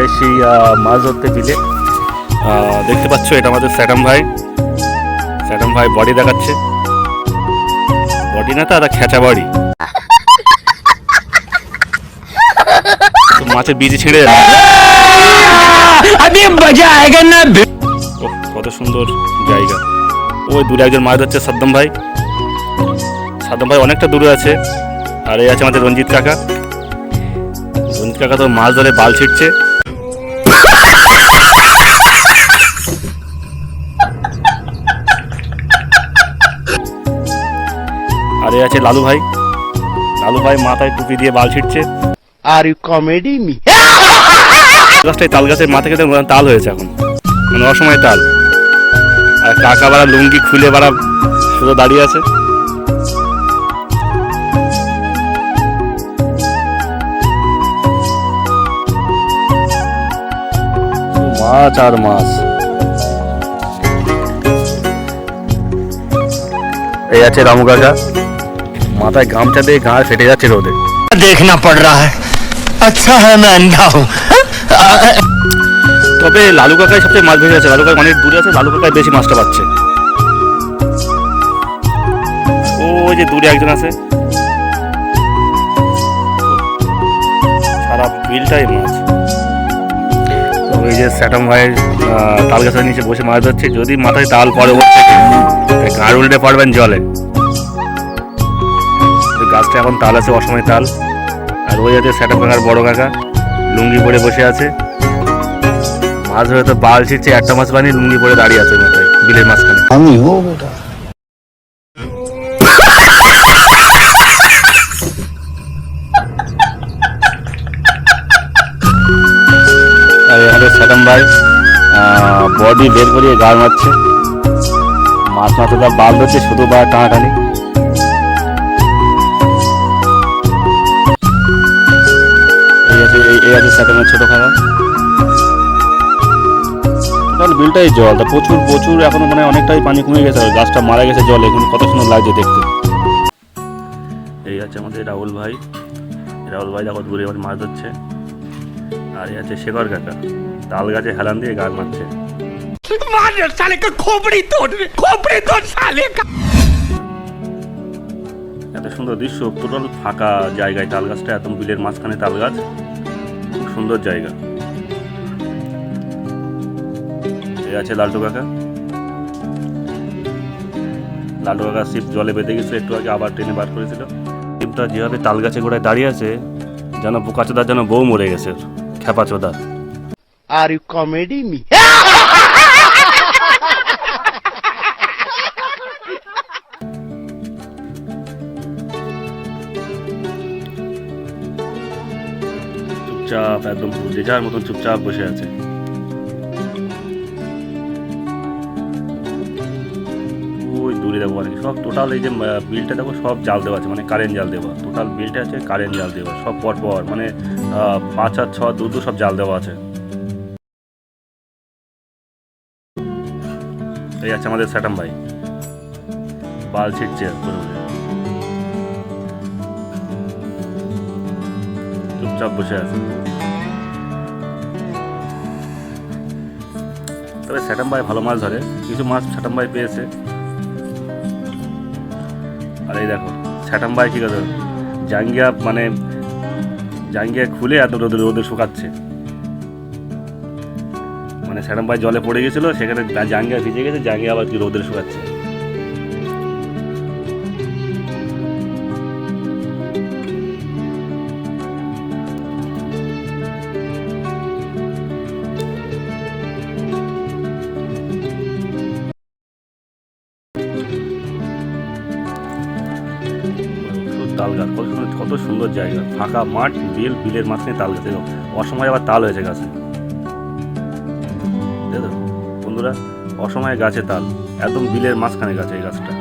আমরা সেই মাছ ধরতে বিলে দেখতে পাচ্ছ এটা আমাদের স্যাডাম ভাই। স্যাডাম ভাই বডি দেখাচ্ছে। বডি না তো আর খেঁচা বডি। মাছের বীজ ছিঁড়ে আমি মজা আয়গা না কত সুন্দর জায়গা। ওই দূরে একজন মাছ ধরছে সাদ্দাম ভাই। সাদ্দাম ভাই অনেকটা দূরে আছে। আর এই আছে আমাদের রঞ্জিত কাকা। রঞ্জিত কাকা তো মাছ ধরে বাল ছিটছে আর এই আছে লালু ভাই। লালু ভাই মাথায় টুপি দিয়ে বাল ছিটছে আর ইউ কমেডি মি গাছটাই তাল গাছের মাথা খেতে তাল হয়েছে এখন। মানে অসময় তাল। আর কাকা বাড়া লুঙ্গি খুলে বাড়া শুধু দাঁড়িয়ে আছে। মাছ আর মাছ। এই আছে রামু কাকা। মাথায় গামছা দিয়ে গাঁ ফেটে যাচ্ছে রোদে देखना पड़ रहा है अच्छा है मैं अंधा हूँ তবে লালু কাকাই সবচেয়ে মাছ ভেজে আছে লালু কাকা অনেক দূরে আছে লালু কাকাই বেশি মাছটা পাচ্ছে ও ওই যে দূরে একজন আছে সারা বিলটাই মাছ তো ওই যে স্যাটাম ভাইয়ের আহ, তাল গাছের নিচে বসে মাছ ধরছে যদি মাথায় তাল পড়ে ওর থেকে তাই গাঁড় উল্টে পড়বেন জলে তো গাছটা এখন তাল আছে, অসময় তাল। আর ওই আছে স্যাটাম কাকার বড় কাকা, লুঙ্গি পরে বসে আছে। মাছ ধরে তো বাল ছিটছে, একটা মাছ বানিয়ে লুঙ্গি পরে দাঁড়িয়ে আছে মাথায়, বিলের মাঝখানে। আমি হো বেটা ভাই বডি বের করিয়ে গাল মারছে। মাছ মাথাটা বাল ধরছে, শুধু বা টানাটানি। এই আছে স্যাটেলমেন্ট মানে ছোটোখাটো। কারণ বিলটাই জল তা প্রচুর প্রচুর এখন মানে অনেকটাই পানি কমে গেছে গাছটা মারা গেছে জল এখন কত সুন্দর লাগছে দেখতে। এই আছে আমাদের রাহুল ভাই। রাহুল ভাই দেখো দূরে আমার মাছ ধরছে। আর এই আছে শেখর কাকা। তাল গাছে হেলান দিয়ে গান মারছে। এত সুন্দর দৃশ্য টোটাল ফাঁকা জায়গায় তাল গাছটা একদম বিলের মাঝখানে তাল গাছ। খুব সুন্দর জায়গা। এ আছে লালটু কাকা। লালটু কাকা শিব জলে বেঁধে গেছিল, একটু আগে আবার ট্রেনে বার করেছিল। শিপটা যেভাবে তাল গাছে গোড়ায় দাঁড়িয়ে আছে, যেন বোকাচোদার যেন বউ মরে গেছে খেপা ইউ কমেডি মি চুপচাপ, একদম যে যার মতন চুপচাপ বসে আছে। ওই দূরে দেখো অনেক। সব টোটাল এই যে বিলটা দেখো সব জাল দেওয়া আছে মানে কারেন্ট জাল দেওয়া। টোটাল বিলটা আছে কারেন্ট জাল দেওয়া, সব পর পর মানে পাঁচ আর ছ, দু সব জাল দেওয়া আছে। এই আছে আমাদের স্যাটাম ভাই। বাল ছিটছে চুপচাপ বসে আছে। তবে ভালো মাছ ধরে, কিছু মাছ স্যাটাম ভাই পেয়েছে। আর এই দেখো স্যাটাম ভাই কি কথা জাঙ্গিয়া মানে জাঙ্গিয়া খুলে এত রোদে রোদে শুকাচ্ছে। মানে স্যাটাম ভাই জলে পড়ে গেছিল, সেখানে জাঙ্গিয়া ভিজে গেছে, জাঙ্গিয়া আবার কি রোদে শুকাচ্ছে? তাল গাছ। কত সুন্দর কত সুন্দর জায়গা। ফাঁকা মাঠ, বিল, বিলের মাঝখানে তাল গাছ। অসময় আবার তাল হয়েছে গাছে। বন্ধুরা, অসময়ে গাছে তাল। একদম বিলের মাঝখানে গাছে এই গাছটা।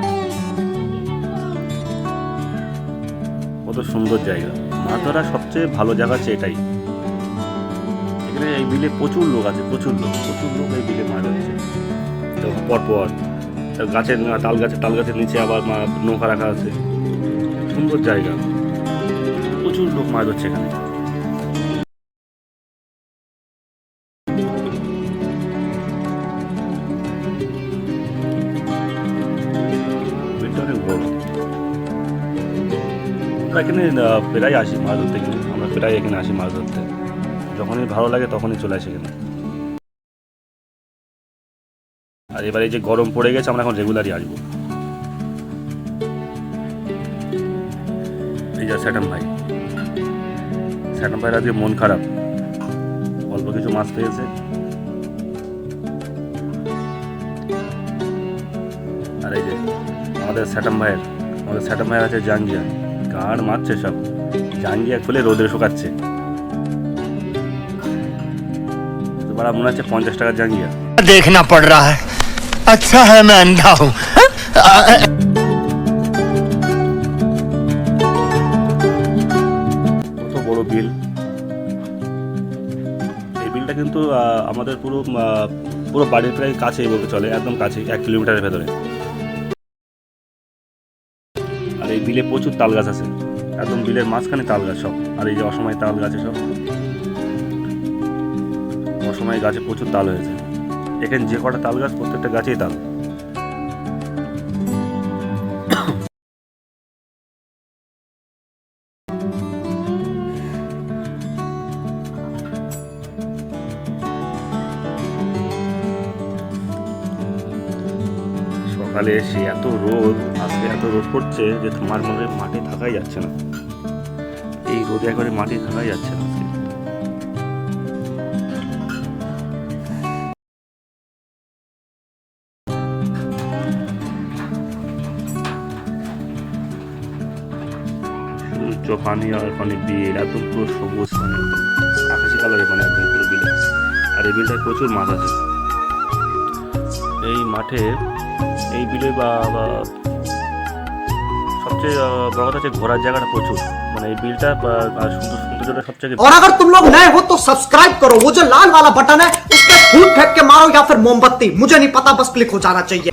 কত সুন্দর জায়গা। মাছ ধরার সবচেয়ে ভালো জায়গা হচ্ছে এটাই। এখানে এই বিলে প্রচুর লোক আছে, প্রচুর লোক প্রচুর লোক এই বিলে মাছ ধরছে পরপর। গাছের, তাল গাছে তাল গাছের নিচে আবার নৌকা রাখা আছে। সুন্দর জায়গা। প্রচুর লোক মাছ ধরছে এখানে। এখানে প্রায় আসি মাছ ধরতে কিন্তু আমরা প্রায় এখানে আসি মাছ ধরতে। যখনই ভালো লাগে তখনই চলে আসি এখানে। আর এবারে যে গরম পড়ে গেছে, আমরা এখন রেগুলারই আসব। যা স্যাটাম ভাই স্যাটাম ভাইয়ের আজকে মন খারাপ অল্প কিছু মাছ পেয়েছে আর এই যে আমাদের স্যাটাম ভাইয়ের আমাদের স্যাটাম ভাইয়ের আছে জাঙ্গিয়া গাড় মারছে সব জাঙ্গিয়া খুলে রোদে শুকাচ্ছে তো বাড়া মনে হচ্ছে পঞ্চাশ টাকার জাঙ্গিয়া देखना पड़ रहा है अच्छा है मैं अंधा हूँ এই বিলটা কিন্তু আমাদের পুরো পুরো বাড়ির প্রায় কাছেই বলতে চলে, একদম কাছে এক কিলোমিটারের ভেতরে। আর এই বিলে প্রচুর তাল গাছ আছে। একদম বিলের মাঝখানে তাল গাছ সব, আর এই যে অসময় তাল গাছে সব। অসময় গাছে প্রচুর তাল হয়েছে। এখানে যে কটা তাল গাছ, প্রত্যেকটা গাছেই তাল। সকালে এসে এত রোদ, আজকে এত রোদ পড়ছে যে তোমার মনে মাঠে থাকাই যাচ্ছে না। এই রোদে একবারে মাঠে থাকাই যাচ্ছে না আজকে। পানি আর পানি বিল একদম পুরো সবুজ মানে আকাশি কালারের মানে একদম পুরো বিল আর এই বিলটায় প্রচুর মাছ আছে। এই মাঠে এই বিলে বা বা সবচেয়ে আহ, বড় কথা হচ্ছে ঘোরার জায়গাটা প্রচুর মানে এই বিলটা বা- আর সুন্দর সৌন্দর্যটা সবচেয়ে और अगर तुम लोग नए हो तो सब्सक्राइब करो वो जो लाल वाला बटन है उस पर फूट फेंक के मारो या फिर मोमबत्ती मुझे नहीं पता बस क्लिक हो जाना चाहिए